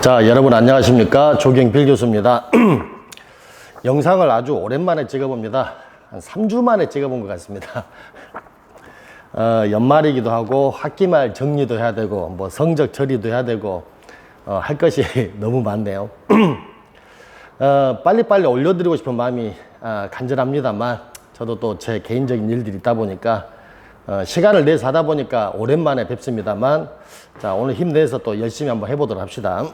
자, 여러분 안녕하십니까? 조경필 교수입니다. 영상을 아주 오랜만에 찍어봅니다. 한 3주 만에 찍어본 것 같습니다. 어, 연말이기도 하고 학기말 정리도 해야 되고 뭐 성적 처리도 해야 되고 어, 할 것이 너무 많네요. 어, 빨리빨리 올려드리고 싶은 마음이 아, 간절합니다만 저도 또 제 개인적인 일들이 있다 보니까 어, 시간을 내서 하다 보니까 오랜만에 뵙습니다만 자 오늘 힘내서 또 열심히 한번 해보도록 합시다.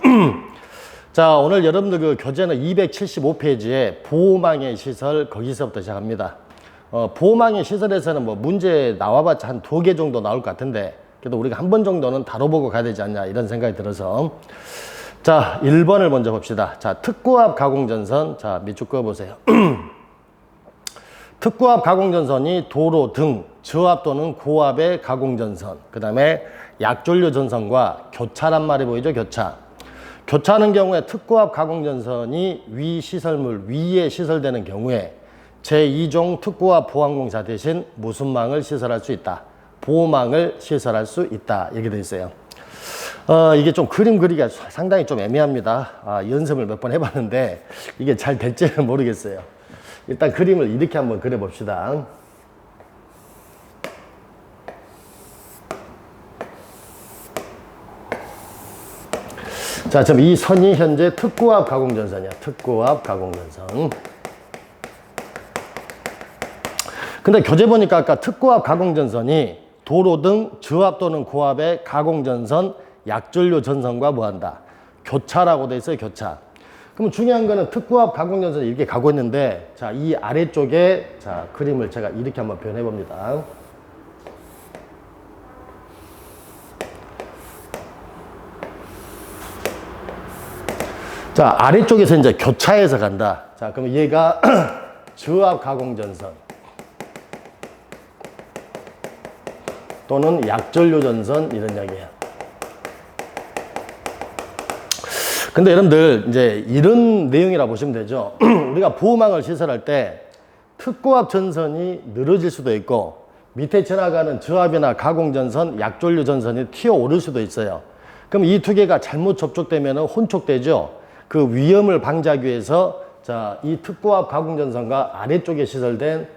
자 오늘 여러분들 그 교재는 275페이지에 보호망의 시설 거기서부터 시작합니다. 어, 보호망의 시설에서는 뭐 문제 나와봤자 한 두 개 정도 나올 것 같은데 그래도 우리가 한 번 정도는 다뤄보고 가야 되지 않냐 이런 생각이 들어서 자 1번을 먼저 봅시다. 자 특구압 가공전선 자 밑줄 그어보세요. 특구압 가공전선이 도로 등 저압 또는 고압의 가공전선 그 다음에 약전류 전선과 교차란 말이 보이죠? 교차. 교차하는 경우에 특구압 가공전선이 위 시설물 위에 시설되는 경우에 제2종 특구압 보안공사 대신 무슨 망을 시설할 수 있다? 보호망을 시설할 수 있다. 이렇게 되어 있어요. 어, 이게 좀 그림 그리기가 상당히 좀 애매합니다. 아, 연습을 몇 번 해봤는데 이게 잘 될지는 모르겠어요. 일단 그림을 이렇게 한번 그려봅시다. 자, 지금 이 선이 현재 특구압 가공전선이야. 특구압 가공전선. 근데 교재 보니까 아까 특구압 가공전선이 도로 등 저압 또는 고압의 가공전선 약전류 전선과 뭐한다? 교차라고 돼 있어요, 교차. 그럼 중요한 거는 특구압 가공전선이 이렇게 가고 있는데, 자, 이 아래쪽에, 자, 그림을 제가 이렇게 한번 표현해 봅니다. 자, 아래쪽에서 이제 교차해서 간다. 자, 그럼 얘가 저압 가공전선 또는 약전류 전선 이런 이야기예요. 근데 여러분들 이제 이런 내용이라 보시면 되죠. 우리가 보호망을 시설할 때 특고압 전선이 늘어질 수도 있고 밑에 지나가는 저압이나 가공 전선, 약전류 전선이 튀어 오를 수도 있어요. 그럼 이 두 개가 잘못 접촉되면 혼촉되죠. 그 위험을 방지하기 위해서 자, 이 특고압 가공 전선과 아래쪽에 시설된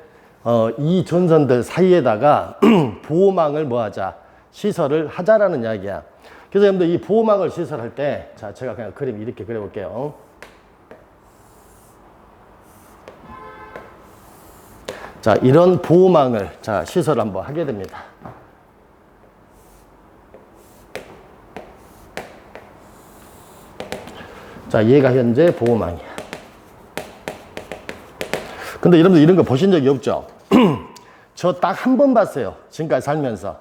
어, 이 전선들 사이에다가 보호망을 뭐하자 시설을 하자라는 이야기야. 그래서 여러분들 이 보호막을 시설할 때, 자, 제가 그냥 그림 이렇게 그려볼게요. 자, 이런 보호망을, 자, 시설 한번 하게 됩니다. 자, 얘가 현재 보호망이야. 근데 여러분들 이런 거 보신 적이 없죠? 저 딱 한 번 봤어요. 지금까지 살면서.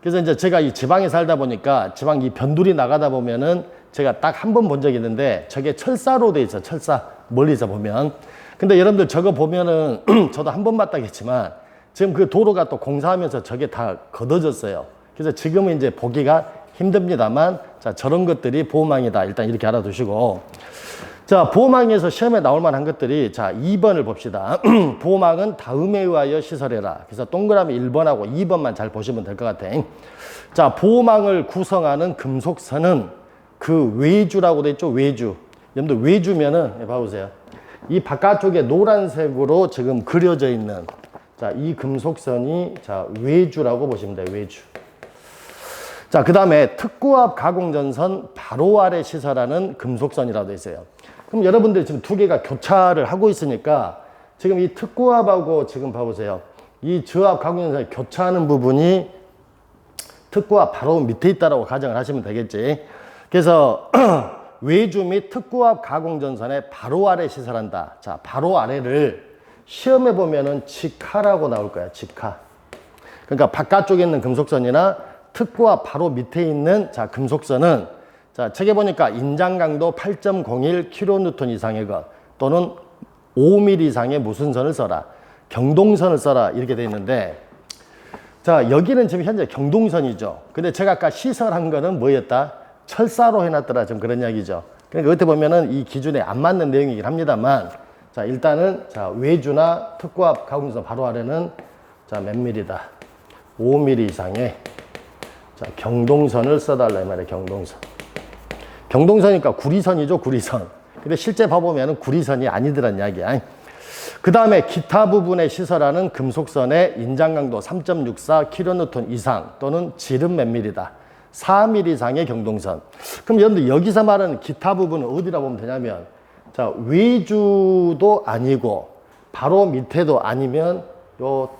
그래서 이제 제가 이 지방에 살다 보니까 지방 이 변두리 나가다 보면은 제가 딱 한 번 본 적이 있는데 저게 철사로 돼 있어. 철사. 멀리서 보면. 근데 여러분들 저거 보면은 저도 한 번 봤다겠지만 지금 그 도로가 또 공사하면서 저게 다 걷어졌어요. 그래서 지금은 이제 보기가 힘듭니다만 자, 저런 것들이 보호망이다. 일단 이렇게 알아두시고. 자, 보호망에서 시험에 나올 만한 것들이 자, 2번을 봅시다. 보호망은 다음에 의하여 시설해라. 그래서 동그라미 1번하고 2번만 잘 보시면 될 것 같아. 자, 보호망을 구성하는 금속선은 그 외주라고 돼 있죠. 외주. 여러분들 외주면은 예, 봐보세요. 이 바깥쪽에 노란색으로 지금 그려져 있는 자, 이 금속선이 자, 외주라고 보시면 돼요. 외주. 자, 그 다음에 특구압 가공전선 바로 아래 시설하는 금속선이라고 돼 있어요. 그럼 여러분들 지금 두 개가 교차를 하고 있으니까 지금 이 특구압하고 지금 봐보세요. 이 저압 가공전선이 교차하는 부분이 특구압 바로 밑에 있다라고 가정을 하시면 되겠지. 그래서 외주 및 특구압 가공전선의 바로 아래 시설한다. 자, 바로 아래를 시험해 보면은 직하라고 나올 거야. 직하. 그러니까 바깥쪽에 있는 금속선이나 특구압 바로 밑에 있는 자 금속선은 자 책에 보니까 인장 강도 8.01 kN 이상의 것 또는 5mm 이상의 무슨 선을 써라 경동선을 써라 이렇게 돼 있는데 자 여기는 지금 현재 경동선이죠. 근데 제가 아까 시설한 거는 뭐였다? 철사로 해놨더라 좀 그런 이야기죠. 그러니까 어떻게 보면은 이 기준에 안 맞는 내용이긴 합니다만 자 일단은 자 외주나 특구압 가공선 바로 아래는 자몇 밀리다 5mm 이상의 자, 경동선을 써달라 이 말이에요. 경동선. 경동선이니까 구리선이죠, 구리선. 근데 실제 봐보면 구리선이 아니더란 이야기야. 그 다음에 기타 부분에 시설하는 금속선의 인장 강도 3.64 kN 이상 또는 지름 몇 밀이다. 4mm 이상의 경동선. 그럼 여러분들 여기서 말하는 기타 부분은 어디라 보면 되냐면 자 외주도 아니고 바로 밑에도 아니면 요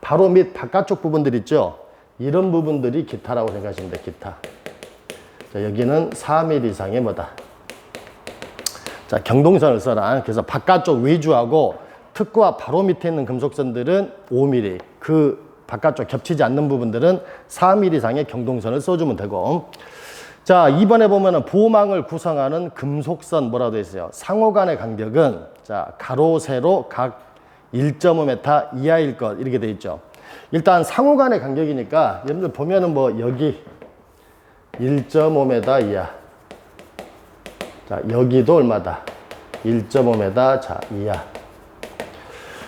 바로 밑 바깥쪽 부분들 있죠. 이런 부분들이 기타라고 생각하시면 돼. 기타. 자 여기는 4mm 이상의 뭐다. 자, 경동선을 써라. 그래서 바깥쪽 외주하고 특구와 바로 밑에 있는 금속선들은 5mm, 그 바깥쪽 겹치지 않는 부분들은 4mm 이상의 경동선을 써주면 되고. 자, 이번에 보면은 보호망을 구성하는 금속선 뭐라고 되어 있어요? 상호 간의 간격은 자, 가로, 세로 각 1.5m 이하일 것 이렇게 되어 있죠. 일단 상호 간의 간격이니까 여러분들 보면은 뭐 여기 1.5m 이하. 자, 여기도 얼마다? 1.5m 자, 이하.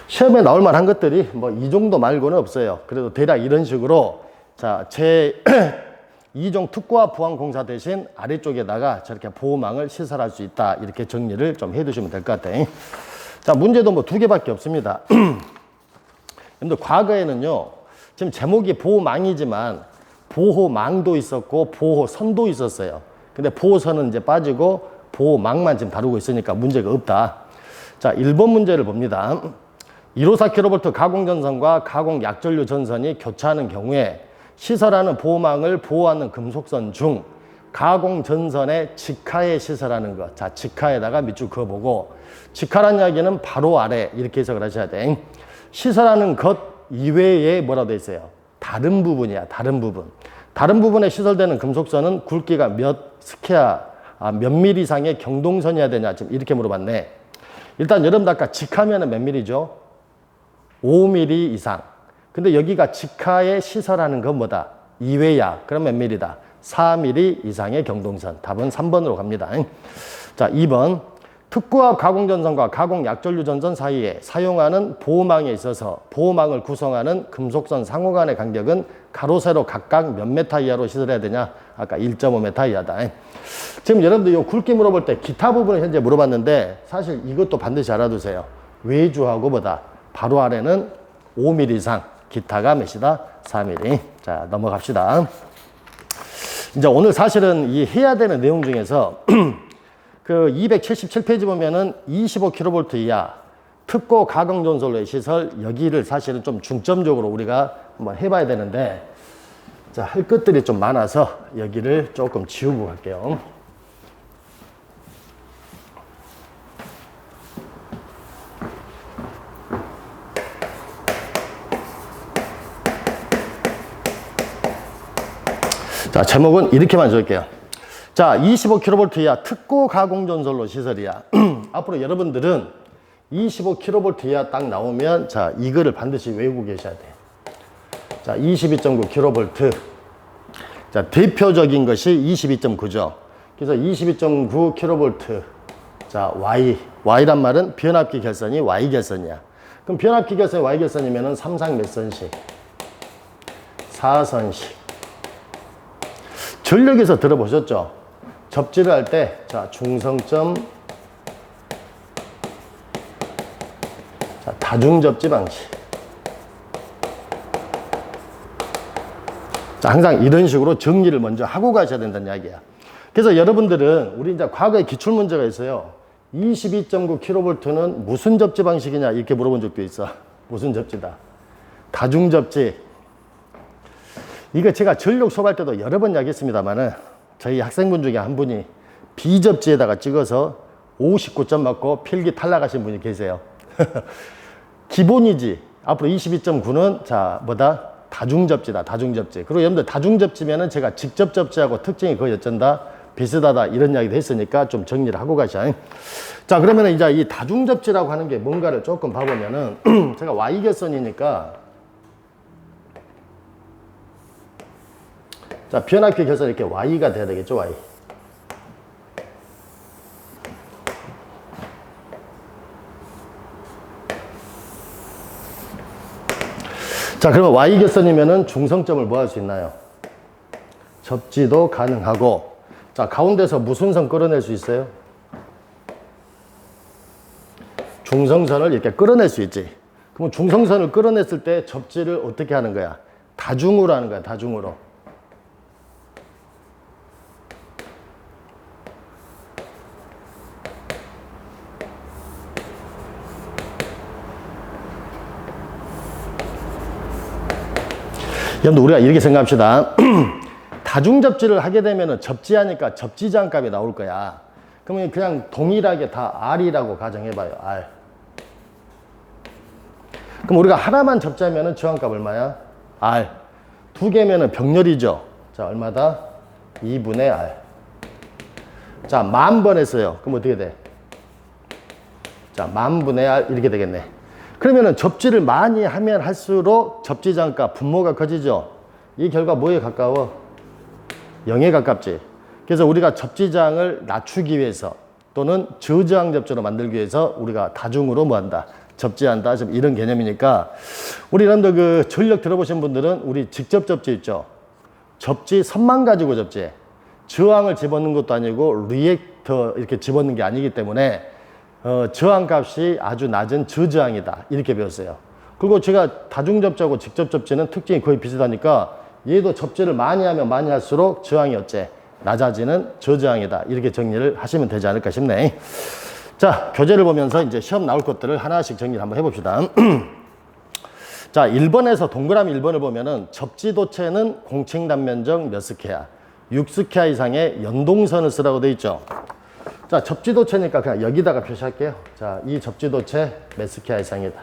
시험에 나올 만한 것들이 뭐 이 정도 말고는 없어요. 그래도 대략 이런 식으로 자, 제 2종 특구와 보안 공사 대신 아래쪽에다가 저렇게 보호망을 시설할 수 있다. 이렇게 정리를 좀 해 두시면 될 것 같아요. 자, 문제도 뭐 두 개밖에 없습니다. 여러분들 과거에는요. 지금 제목이 보호망이지만 보호망도 있었고 보호선도 있었어요. 근데 보호선은 이제 빠지고 보호망만 지금 다루고 있으니까 문제가 없다. 자, 1번 문제를 봅니다. 154kV 가공전선과 가공약전류 전선이 교차하는 경우에 시설하는 보호망을 보호하는 금속선 중 가공전선의 직하에 시설하는 것. 자, 직하에다가 밑줄 그어보고 직하란 이야기는 바로 아래 이렇게 해석을 하셔야 돼. 시설하는 것 이외에 뭐라고 돼 있어요? 다른 부분이야, 다른 부분. 다른 부분에 시설되는 금속선은 굵기가 몇 스퀘어, 아, 몇 미리 이상의 경동선이어야 되냐? 지금 이렇게 물어봤네. 일단 여러분 아까 직하면은 몇 미리죠? 5mm 이상. 근데 여기가 직하에 시설하는 건 뭐다? 이외야. 그럼 몇 밀리다? 4mm 이상의 경동선. 답은 3번으로 갑니다. 자, 2번. 특구압 가공전선과 가공약전류전선 사이에 사용하는 보호망에 있어서 보호망을 구성하는 금속선 상호 간의 간격은 가로, 세로 각각 몇 메타 이하로 시설해야 되냐? 아까 1.5m 이하다. 지금 여러분들 이 굵기 물어볼 때 기타 부분을 현재 물어봤는데 사실 이것도 반드시 알아두세요. 외주하고 보다 바로 아래는 5mm 이상, 기타가 몇이다? 4mm. 자, 넘어갑시다. 이제 오늘 사실은 이 해야 되는 내용 중에서 그 277페이지 보면은 25kV 이하 특고 가공 전솔로의 시설 여기를 사실은 좀 중점적으로 우리가 한번 해봐야 되는데 자, 할 것들이 좀 많아서 여기를 조금 지우고 갈게요. 자, 제목은 이렇게만 적을게요. 자, 25kV 이하 특고 가공 전솔로 시설이야. 앞으로 여러분들은 25kV 이하 딱 나오면 자, 이거를 반드시 외우고 계셔야 돼. 자, 22.9kV. 자, 대표적인 것이 22.9죠. 그래서 22.9kV. 자, Y. Y란 말은 변압기 결선이 Y 결선이야. 그럼 변압기 결선이 Y 결선이면은 3상 몇 선씩? 4선씩. 전력에서 들어보셨죠? 접지를 할 때, 자, 중성점, 자, 다중접지 방식. 자, 항상 이런 식으로 정리를 먼저 하고 가셔야 된다는 이야기야. 그래서 여러분들은 우리 이제 과거에 기출 문제가 있어요. 22.9kV는 무슨 접지 방식이냐 이렇게 물어본 적도 있어. 무슨 접지다? 다중 접지. 이거 제가 전력 수업할 때도 여러 번 이야기했습니다만은 저희 학생분 중에 한 분이 비접지에다가 찍어서 59점 맞고 필기 탈락하신 분이 계세요. 기본이지. 앞으로 22.9는 자, 뭐다? 다중접지다. 다중접지. 그리고 여러분들 다중접지면은 제가 직접 접지하고 특징이 거의 어쩐다? 비슷하다. 이런 이야기도 했으니까 좀 정리를 하고 가자. 자, 그러면 이제 이 다중접지라고 하는 게 뭔가를 조금 봐보면은 제가 Y결선이니까 자, 변압기 결선 이렇게 Y가 돼야 되겠죠, Y. 자, 그러면 Y 결선이면은 중성점을 뭐 할 수 있나요? 접지도 가능하고 자, 가운데서 무슨 선 끌어낼 수 있어요? 중성선을 이렇게 끌어낼 수 있지. 그럼 중성선을 끌어냈을 때 접지를 어떻게 하는 거야? 다중으로 하는 거야, 다중으로. 여러분들 우리가 이렇게 생각합시다. 다중 접지를 하게 되면 접지하니까 접지장 값이 나올 거야. 그러면 그냥 동일하게 다 R이라고 가정해봐요. R. 그럼 우리가 하나만 접지하면 저항값 얼마야? R. 두 개면은 병렬이죠. 자, 얼마다? 2분의 R. 자, 만 번 했어요. 그럼 어떻게 돼? 자, 만 분의 R 이렇게 되겠네. 그러면은 접지를 많이 하면 할수록 접지장값 분모가 커지죠. 이 결과 뭐에 가까워? 0에 가깝지. 그래서 우리가 접지장을 낮추기 위해서 또는 저저항 접지로 만들기 위해서 우리가 다중으로 뭐 한다? 접지한다. 좀 이런 개념이니까 우리 여러분들 그 전력 들어보신 분들은 우리 직접 접지 있죠. 접지 선만 가지고 접지해. 저항을 집어넣는 것도 아니고 리액터 이렇게 집어넣는 게 아니기 때문에 어, 저항 값이 아주 낮은 저저항이다. 이렇게 배웠어요. 그리고 제가 다중 접지하고 직접 접지는 특징이 거의 비슷하니까 얘도 접지를 많이 하면 많이 할수록 저항이 어째? 낮아지는 저저항이다. 이렇게 정리를 하시면 되지 않을까 싶네. 자, 교재를 보면서 이제 시험 나올 것들을 하나씩 정리를 한번 해봅시다. 자, 1번에서 동그라미 1번을 보면은 접지도체는 공칭 단면적 몇 스케야? 6스케아 이상의 연동선을 쓰라고 돼 있죠. 자, 접지도체니까 그냥 여기다가 표시할게요. 자, 이 접지도체 몇 스케아 이상이다.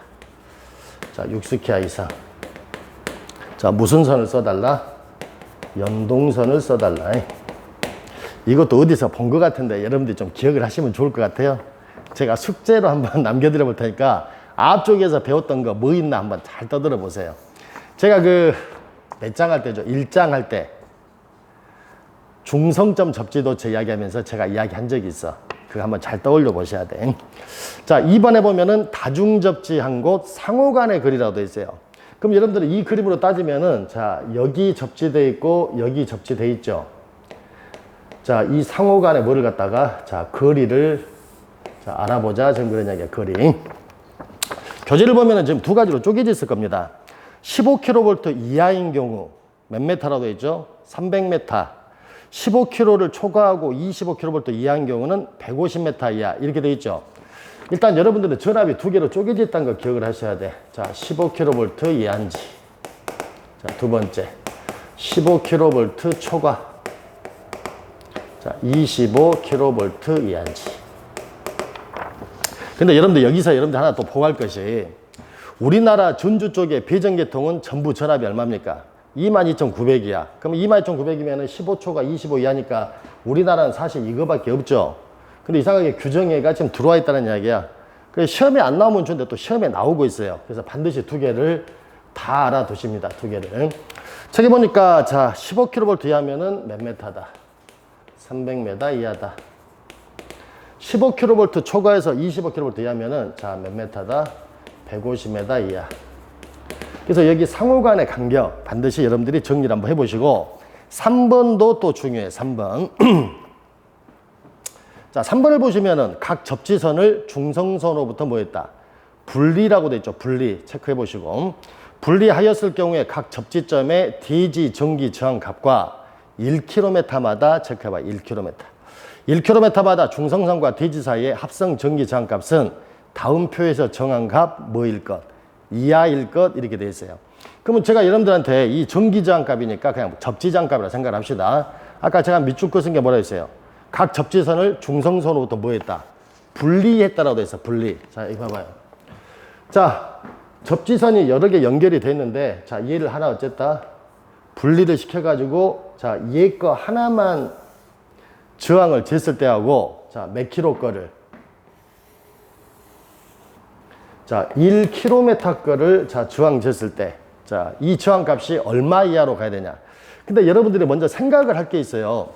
자, 6스케아 이상. 자, 무슨 선을 써달라? 연동선을 써달라. 이것도 어디서 본 것 같은데 여러분들이 좀 기억을 하시면 좋을 것 같아요. 제가 숙제로 한번 남겨드려 볼 테니까 앞쪽에서 배웠던 거 뭐 있나 한번 잘 떠들어 보세요. 제가 그 몇 장 할 때죠. 1장 할 때 중성점 접지도체 이야기하면서 제가 이야기한 적이 있어. 그거 한번 잘 떠올려 보셔야 돼. 자, 2번에 보면은 다중 접지한 곳 상호간의 돼 있어요. 그럼 여러분들은 이 그림으로 따지면은 자, 여기 접지돼 있고 여기 접지돼 있죠. 자, 이 상호간에 뭐를 갖다가 자, 거리를 자, 알아보자. 지금 그런 이야기야. 거리. 교재를 보면은 지금 두 가지로 쪼개져 있을 겁니다. 15kV 이하인 경우 몇 메타라고 돼 있죠? 300m. 15km를 초과하고 25kV 이하인 경우는 150m 이하 이렇게 돼 있죠. 일단 여러분들은 전압이 두 개로 쪼개져 있다는 걸 기억을 하셔야 돼. 자, 15kV 이하인지. 자, 두 번째. 15kV 초과. 자, 25kV 이하인지. 근데 여러분들 여기서 여러분들 하나 또 보고할 것이 우리나라 전주 쪽의 배전계통은 전부 전압이 얼마입니까? 22,900이야. 그럼 22,900이면 15초가 25 이하니까 우리나라는 사실 이거밖에 없죠. 근데 이상하게 규정에가 지금 들어와 있다는 이야기야. 그래서 시험에 안 나오면 좋은데 또 시험에 나오고 있어요. 그래서 반드시 두 개를 다 알아두십니다. 두 개를. 책에 보니까 자 15kV 이하면은 몇 메타다? 300m 이하다. 15kV 초과해서 25kV 이하면은 자 몇 메타다? 150m 이하. 그래서 여기 상호 간의 간격 반드시 여러분들이 정리를 한번 해보시고 3번도 또 중요해 3번. 자 3번을 보시면은 각 접지선을 중성선으로부터 뭐했다. 분리라고 돼 있죠 분리. 체크해 보시고. 분리하였을 경우에 각 접지점의 대지 전기 저항 값과 1km마다 체크해 봐 1km 1km마다 중성선과 대지 사이의 합성 전기 저항 값은 다음 표에서 정한 값 뭐일 것 이하일 것 이렇게 돼 있어요. 그러면 제가 여러분들한테 이 전기저항 값이니까 그냥 접지저항 값이라 생각을 합시다. 아까 제가 밑줄 긋은 게 뭐라 했어요? 각 접지선을 중성선으로부터 뭐 했다? 분리했다라고 돼 있어. 분리. 자, 이거 봐봐요. 자, 접지선이 여러 개 연결이 돼 있는데 자, 얘를 하나 어쨌다? 분리를 시켜 가지고 자, 얘 거 하나만 저항을 쟀을 때하고 자, 몇 킬로 거를 자, 1km 거를 자, 저항 쟀을 때, 자, 이 저항 값이 얼마 이하로 가야 되냐. 근데 여러분들이 먼저 생각을 할 게 있어요.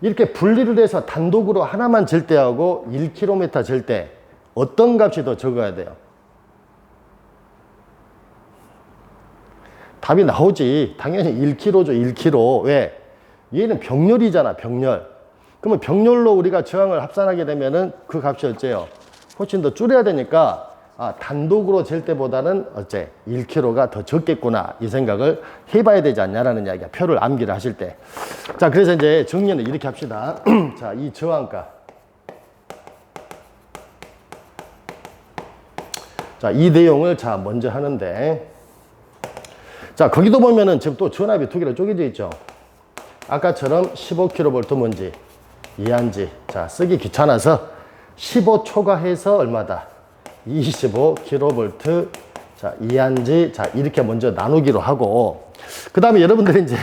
이렇게 분리를 해서 단독으로 하나만 잴 때하고 1km 잴때 어떤 값이 더 적어야 돼요? 답이 나오지. 당연히 1kg죠, 1kg. 왜? 얘는 병렬이잖아, 병렬. 그러면 병렬로 우리가 저항을 합산하게 되면은 그 값이 어째요? 훨씬 더 줄여야 되니까 아, 단독으로 잴 때보다는 어째 1kg가 더 적겠구나 이 생각을 해봐야 되지 않냐라는 이야기야. 표를 암기를 하실 때. 자, 그래서 이제 정리는 이렇게 합시다. 자, 이 저항값. 자, 이 내용을 자 먼저 하는데 자, 거기도 보면은 지금 또 전압이 두 개로 쪼개져 있죠. 아까처럼 15kV 뭔지 이한지 자 쓰기 귀찮아서 15 초과해서 얼마다 25kV 자 이한지 자 이렇게 먼저 나누기로 하고. 그 다음에 여러분들이 이제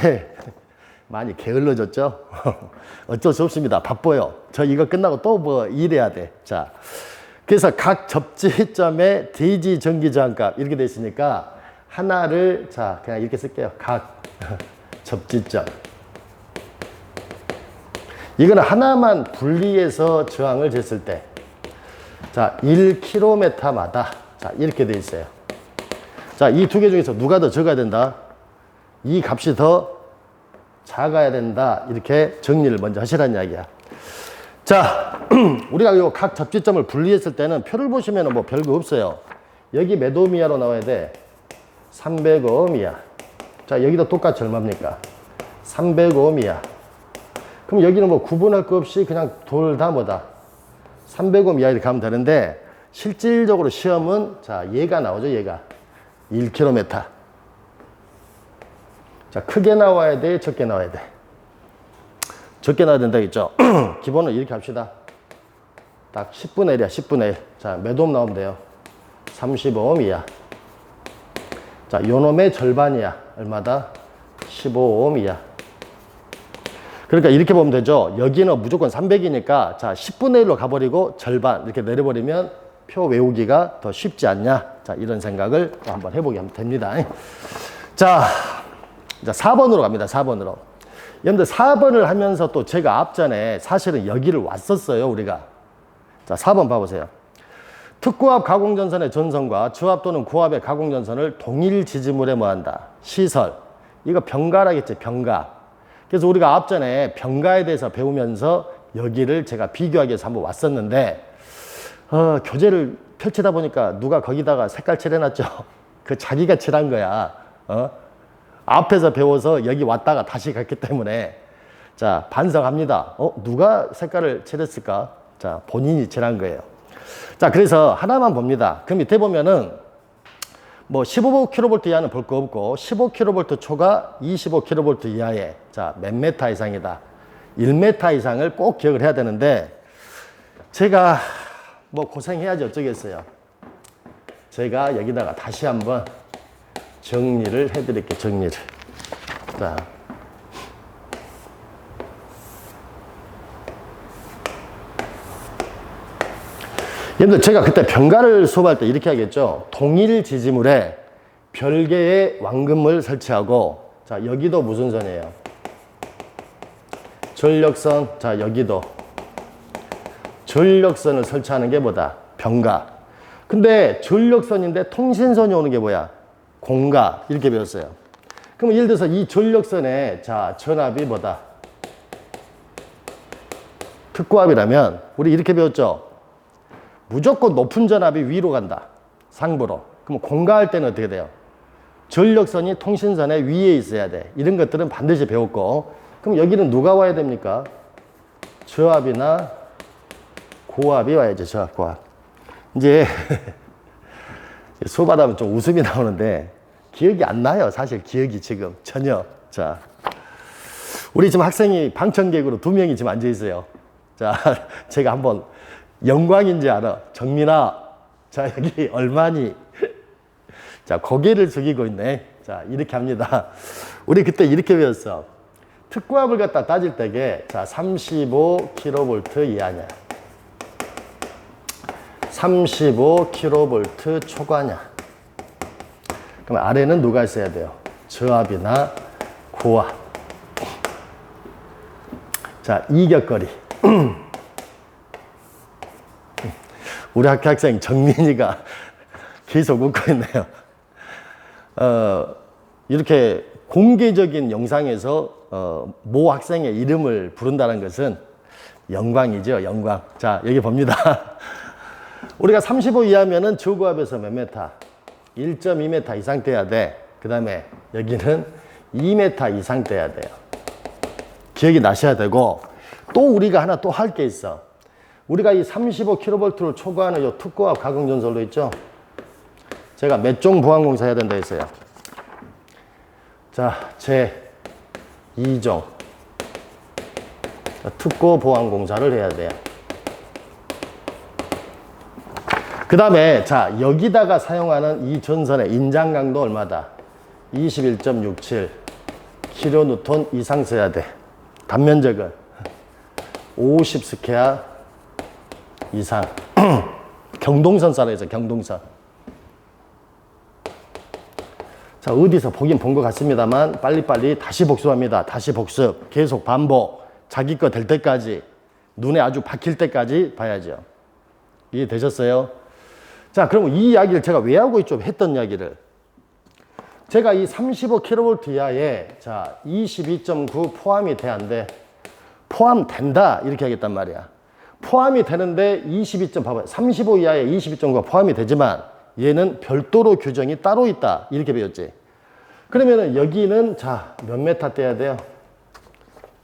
많이 게을러졌죠? 어쩔 수 없습니다. 바빠요. 저 이거 끝나고 또 뭐 일해야 돼 자 그래서 각 접지점의 대지 전기 저항값 이렇게 돼 있으니까 하나를 자 그냥 이렇게 쓸게요. 각 접지점. 이거는 하나만 분리해서 저항을 쟀을 때, 자, 1km마다, 자, 이렇게 돼 있어요. 자, 이 두 개 중에서 누가 더 적어야 된다? 이 값이 더 작아야 된다. 이렇게 정리를 먼저 하시라는 이야기야. 자, 우리가 요 각 접지점을 분리했을 때는 표를 보시면 뭐 별거 없어요. 여기 몇 오미야로 나와야 돼? 300오미야. 자, 여기도 똑같이 얼마입니까? 300오미야. 그럼 여기는 뭐 구분할 거 없이 그냥 돌 다 뭐다. 300옴 이하 이렇게 하면 되는데 실질적으로 시험은 자 얘가 나오죠 얘가 1km. 자 크게 나와야 돼 적게 나와야 돼. 적게 나와야 된다 겠죠. 기본은 이렇게 합시다. 딱 10분의 1이야 10분의 1. 자몇 옴 나오면 돼요? 35옴 이하. 자 요놈의 절반이야 얼마다? 15옴 이하. 그러니까 이렇게 보면 되죠. 여기는 무조건 300이니까 자 10분의 1로 가버리고 절반 이렇게 내려버리면 표 외우기가 더 쉽지 않냐. 자 이런 생각을 또 한번 해보게 하면 됩니다. 자, 자 4번으로 갑니다. 4번으로. 여러분들 4번을 하면서 또 제가 앞전에 사실은 여기를 왔었어요. 우리가. 자 4번 봐보세요. 특고압 가공전선의 전선과 저압 또는 고압의 가공전선을 동일 지지물에 뭐한다. 시설. 이거 병가라겠지. 병가. 그래서 우리가 앞전에 병가에 대해서 배우면서 여기를 제가 비교하기 위해서 한번 왔었는데 어, 교재를 펼치다 보니까 누가 거기다가 색깔 칠해놨죠. 그 자기가 칠한 거야. 어? 앞에서 배워서 여기 왔다가 다시 갔기 때문에 자 반성합니다. 어 누가 색깔을 칠했을까? 자 본인이 칠한 거예요. 자 그래서 하나만 봅니다. 그 밑에 보면은 뭐 15kV 이하는 볼 거 없고 15kV 초과 25kV 이하에 자 몇 메타 이상이다. 1m 이상을 꼭 기억을 해야 되는데 제가 뭐 고생해야지 어쩌겠어요. 제가 여기다가 다시 한번 정리를 해드릴게요. 정리를. 자. 여러분들 제가 그때 병가를 수업할 때 이렇게 하겠죠. 동일 지지물에 별개의 왕금을 설치하고 자 여기도 무슨 선이에요? 전력선 자 여기도 전력선을 설치하는 게 뭐다? 병가. 근데 전력선인데 통신선이 오는 게 뭐야? 공가 이렇게 배웠어요. 그럼 예를 들어서 이 전력선에 자 전압이 뭐다? 특고압이라면 우리 이렇게 배웠죠. 무조건 높은 전압이 위로 간다. 상부로. 그럼 공가할 때는 어떻게 돼요? 전력선이 통신선의 위에 있어야 돼. 이런 것들은 반드시 배웠고. 그럼 여기는 누가 와야 됩니까? 저압이나 고압이 와야죠. 저압, 고압. 이제 수업하다 좀 웃음이 나오는데 기억이 안 나요. 사실 기억이 지금 전혀. 자, 우리 지금 학생이 방청객으로 두 명이 지금 앉아 있어요. 자, 제가 한번 영광인지 알아. 정민아, 자, 여기 얼마니? 자, 고개를 숙이고 있네. 자, 이렇게 합니다. 우리 그때 이렇게 배웠어. 특구압을 갖다 따질 때게, 자, 35kV 이하냐. 35kV 초과냐. 그럼 아래는 누가 있어야 돼요? 저압이나 고압. 자, 이격거리. 우리 학교 학생 정민이가 계속 웃고 있네요. 어, 이렇게 공개적인 영상에서 어, 모 학생의 이름을 부른다는 것은 영광이죠, 영광. 자, 여기 봅니다. 우리가 35 이하면은 저고압에서 몇 메타? 1.2m 이상 돼야 돼. 그 다음에 여기는 2m 이상 돼야 돼요. 기억이 나셔야 되고, 또 우리가 하나 또 할 게 있어. 우리가 이 35kV를 초과하는 요 특고압 가공전설로 있죠? 제가 몇 종 보안공사 해야 된다 했어요. 자, 제 2종. 특고 보안공사를 해야 돼요. 그 다음에, 자, 여기다가 사용하는 이 전선의 인장 강도 얼마다? 21.67 킬로뉴턴 이상 써야 돼. 단면적은 50 스퀘어 이상. 경동선 쌀에서 경동선. 자, 어디서 보긴 본 것 같습니다만 빨리빨리 다시 복습합니다. 다시 복습. 계속 반복. 자기 거 될 때까지 눈에 아주 박힐 때까지 봐야죠. 이해되셨어요? 자, 그럼 이 이야기를 제가 왜 하고 있죠? 했던 이야기를. 제가 이 35kV 이하에 자, 22.9 포함이 돼안 돼? 포함된다. 이렇게 하겠단 말이야. 포함이 되는데 22. 봐봐요. 35 이하에 22.9가 포함이 되지만 얘는 별도로 규정이 따로 있다. 이렇게 배웠지. 그러면은 여기는 자, 몇 메타 떼야 돼요?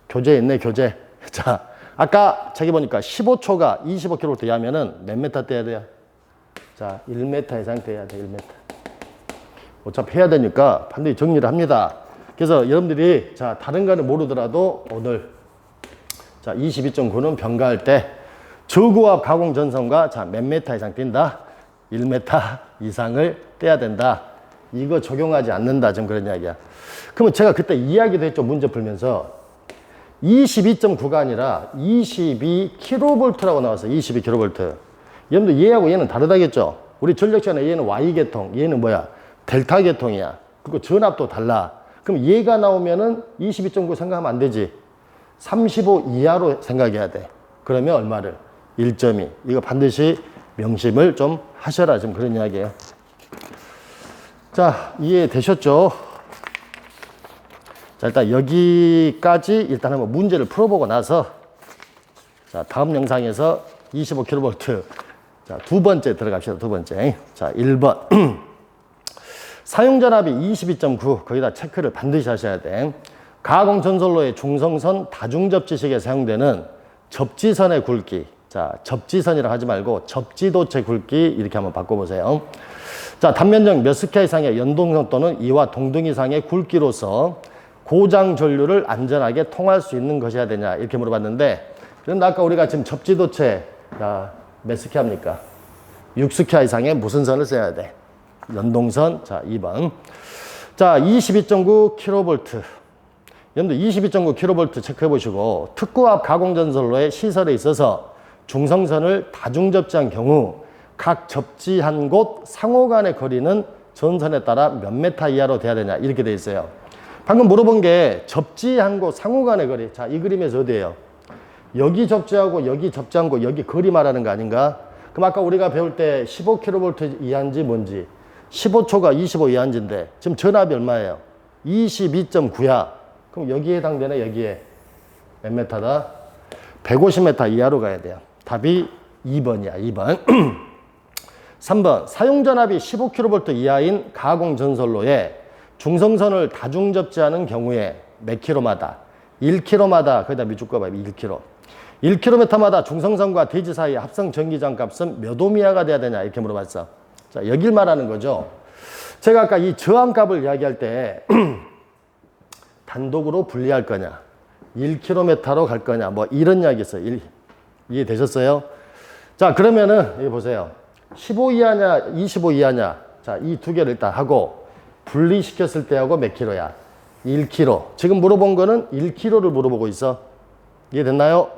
교재 있네, 교재. 자, 아까 저기 보니까 15초가 25kV 이하면은 몇 메타 떼야 돼요? 자, 1m 이상 떼야 돼, 1m. 어차피 해야 되니까 반드시 정리를 합니다. 그래서 여러분들이 자, 다른 거는 모르더라도 오늘 자, 22.9는 병가할 때 저고압 가공 전선과 자, 몇 메타 이상 뛴다? 1m 이상을 떼야 된다. 이거 적용하지 않는다. 좀 그런 이야기야. 그러면 제가 그때 이야기도 했죠. 문제 풀면서. 22.9가 아니라 22kV라고 나왔어요. 22kV. 여러분들 얘하고 얘는 다르다겠죠? 우리 전력 시간에 얘는 Y계통, 얘는 뭐야? 델타 계통이야. 그리고 전압도 달라. 그럼 얘가 나오면은 22.9 생각하면 안 되지. 35 이하로 생각해야 돼. 그러면 얼마를? 1.2. 이거 반드시 명심을 좀 하셔라. 좀 그런 이야기예요. 자, 이해되셨죠? 자, 일단 여기까지 일단 한번 문제를 풀어보고 나서 자, 다음 영상에서 25kV 자, 두 번째 들어갑시다. 두 번째. 자, 1번. 사용전압이 22.9 거기다 체크를 반드시 하셔야 돼. 가공 전솔로의 중성선 다중접지식에 사용되는 접지선의 굵기. 자, 접지선이라 하지 말고 접지도체 굵기 이렇게 한번 바꿔보세요. 자, 단면적 몇 스퀘어 이상의 연동선 또는 이와 동등 이상의 굵기로서 고장 전류를 안전하게 통할 수 있는 것이어야 되냐 이렇게 물어봤는데 그런데 아까 우리가 지금 접지도체 자, 몇 스퀘어입니까? 6스퀘어 이상의 무슨 선을 써야 돼? 연동선. 자, 2번. 자, 22.9 kV. 여러분들 22.9 kV 체크해 보시고 특구압 가공전선로의 시설에 있어서 중성선을 다중접지한 경우 각 접지한 곳 상호 간의 거리는 전선에 따라 몇 메타 이하로 돼야 되냐 이렇게 돼 있어요. 방금 물어본 게 접지한 곳 상호 간의 거리. 자, 이 그림에서 어디예요? 여기 접지하고 여기 접지한 곳 여기 거리 말하는 거 아닌가? 그럼 아까 우리가 배울 때 15kV 이하인지 뭔지 15초가 25 이하인지인데 지금 전압이 얼마예요? 22.9야. 그럼 여기에 해당되네 여기에 몇 메타다? 150m 이하로 가야 돼요. 답이 2번이야 2번. 3번 사용전압이 15kV 이하인 가공전선로에 중성선을 다중 접지하는 경우에 몇 킬로마다? 1km마다 거기다 미줄거봐 1km 1km마다 중성선과 대지 사이의 합성 전기장 값은 몇 오미아가 돼야 되냐 이렇게 물어봤어. 자 여길 말하는 거죠. 제가 아까 이 저항 값을 이야기할 때 단독으로 분리할 거냐 1km로 갈 거냐 뭐 이런 이야기 있어요. 일- 이해되셨어요? 자 그러면은 여기 보세요. 15 이하냐 25 이하냐. 자 이 두 개를 일단 하고 분리시켰을 때하고 몇 킬로야? 1kg 지금 물어본 거는 1kg를 물어보고 있어. 이해됐나요?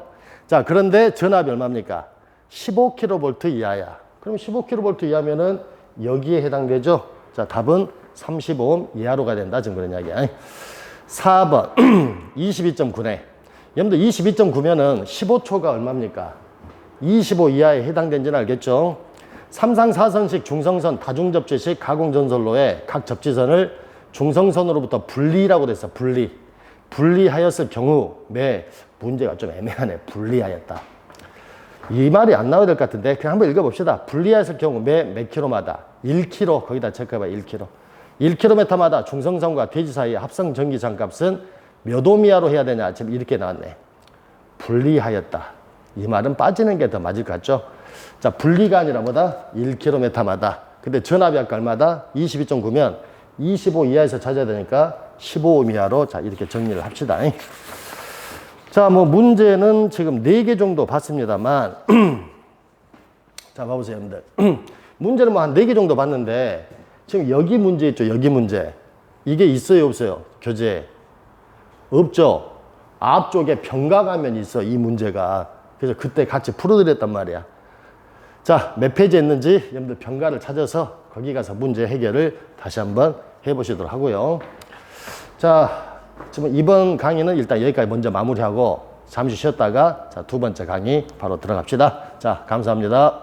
자 그런데 전압이 얼마입니까? 15kV 이하야. 그럼 15kV 이하면은 여기에 해당되죠? 자 답은 35옴 이하로 가야 된다. 지금 그런 이야기야. 4번. 22.9네 여러분들 22.9면은 15초가 얼마입니까 25 이하에 해당된지는 알겠죠? 3상 4선식 중성선 다중접지식 가공전선로의 각 접지선을 중성선으로부터 분리라고 됐어. 분리. 분리하였을 경우 매 문제가 좀 애매하네. 분리하였다. 이 말이 안 나와야 될 것 같은데 그냥 한번 읽어봅시다. 분리하였을 경우 매몇 킬로마다 1킬로 거기다 체크해봐 1킬로. 1킬로미터마다 중성선과 대지 사이의 합성 전기 장 값은 몇 오미아로 해야 되냐 지금 이렇게 나왔네. 분리하였다. 이 말은 빠지는 게 더 맞을 것 같죠? 자, 분리가 아니라 뭐다? 1km마다. 근데 전압이 아까 얼마다? 22.9면 25 이하에서 찾아야 되니까 15 이하로 자, 이렇게 정리를 합시다. 자, 뭐 문제는 지금 4개 정도 봤습니다만 자, 봐보세요, 여러분들. 문제는 뭐 한 4개 정도 봤는데 지금 여기 문제 있죠, 여기 문제. 이게 있어요, 없어요? 교재. 없죠. 앞쪽에 평가가면이 있어 이 문제가. 그래서 그때 같이 풀어드렸단 말이야. 자 몇 페이지 했는지 여러분들 평가를 찾아서 거기 가서 문제 해결을 다시 한번 해보시도록 하고요. 자 지금 이번 강의는 일단 여기까지 먼저 마무리하고 잠시 쉬었다가 자 두 번째 강의 바로 들어갑시다. 자 감사합니다